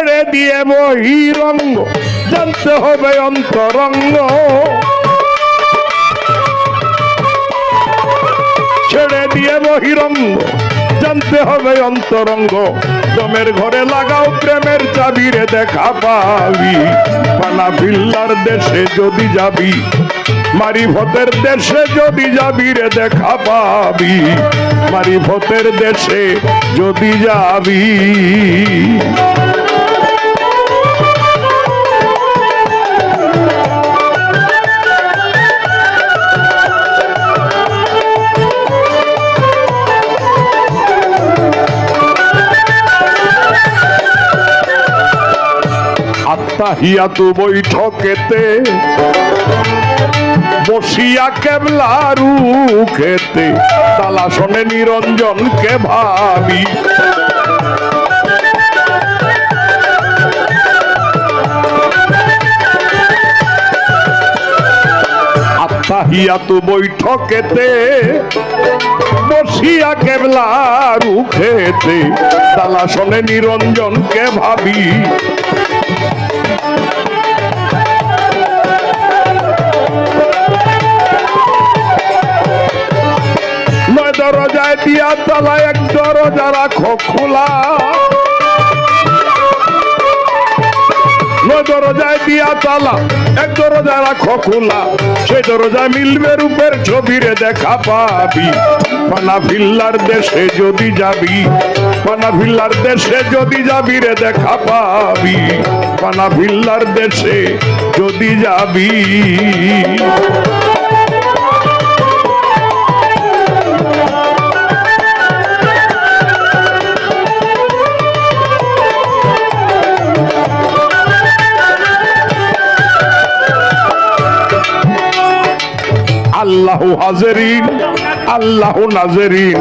ছেড়ে দিয়ে বহিরঙ্গ, জানতে হবে অন্তরঙ্গ। ছেড়ে দিয়ে বহিরঙ্গ, জানতে হবে অন্তরঙ্গ। জমের ঘরে লাগাও প্রেমের চাবিরে দেখা পাবি। পানা ভিল্লার দেশে যদি যাবি মারি ভতের দেশে যদি যাবি রে দেখা পাবি। মারি ভতের দেশে যদি যাবি। আত্মাহিয়াতু বৈঠকেতে, বসিয়া কেবলারু খেতে তালা শোনে নিরঞ্জনকে ভাবি। আত্মাহিয়াতু বৈঠকেতে, বসিয়া কেবলারু খেতে তালা নিরঞ্জনকে ভাবি। দরজায় দিয়া তালা এক দরজা রাখো খোলা। দরজায় দিয়া তালা এক দরজা রাখো খোলা। সেই দরজায় মিলবে রূপের ছবিরে দেখা পাবি। পানা ভিল্লার দেশে যদি যাবি, পানা ভিল্লার দেশে যদি যাবি রে দেখা পাবি। পানা ভিল্লার দেশে যদি যাবি। আল্লাহ হাজরিন, আল্লাহ নাজরিন,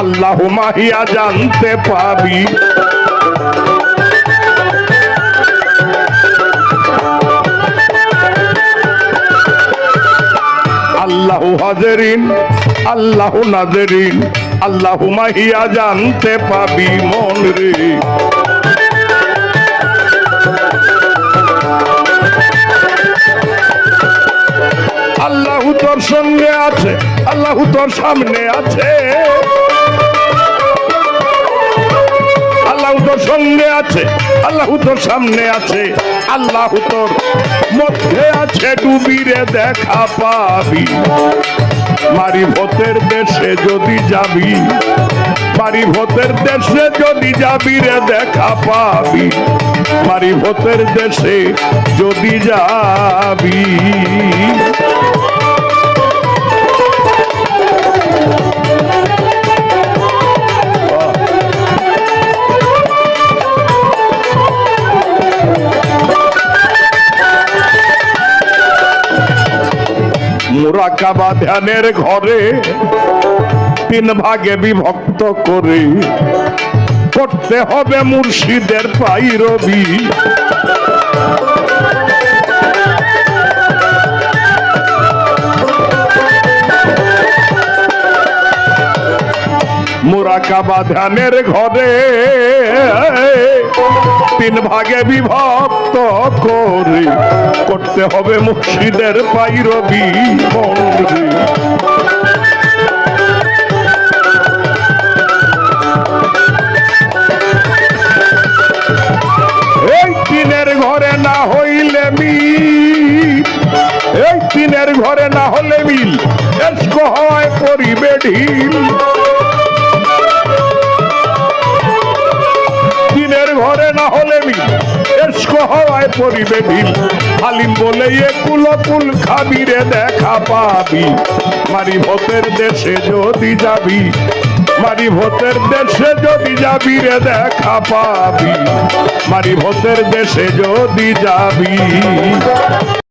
আল্লাহ মাহিয়া জানতে পাবি আল্লাহ হাজরিন, আল্লাহ নাজরিন, আল্লাহ মাহিয়া জানতে পাবি মন রে। সঙ্গে আছে, আল্লাহ তোর সামনে আছে। আল্লাহ তোর সঙ্গে আছে, আল্লাহ তোর সামনে আছে, আল্লাহ তোর মধ্যে আছে, ডুবিরে দেখা পাবি। মারি ভোতের দেশে যদি যাবি, মারি ভোতের দেশে যদি যাবি রে দেখা পাবি। মারি ভোতের দেশে যদি যাবি। মোরাকাবা ধ্যানের ঘরে তিন ভাগে বিভক্ত করে করতে হবে মুর্শিদের পাইরবি। মোরাকাবা ধ্যানের ঘরে। তিন ভাগে বিভক্ত করে করতে হবে মুর্শিদের পাইরবি মন্দির। এই তিনের ঘরে না হইলে মিল। এই তিনের ঘরে না হলে মিল। হয় পরিবে ঢিল এসকো হওয়ায় পরিবে ঢিল। হালিম বলে, এ কুলকুল খাবি রে দেখা পাবি। মারি ভোতের দেশে যদি যাবি মারি ভোতের দেশে যদি যাবি রে দেখা পাবি। মারি ভোতের দেশে যদি যাবি।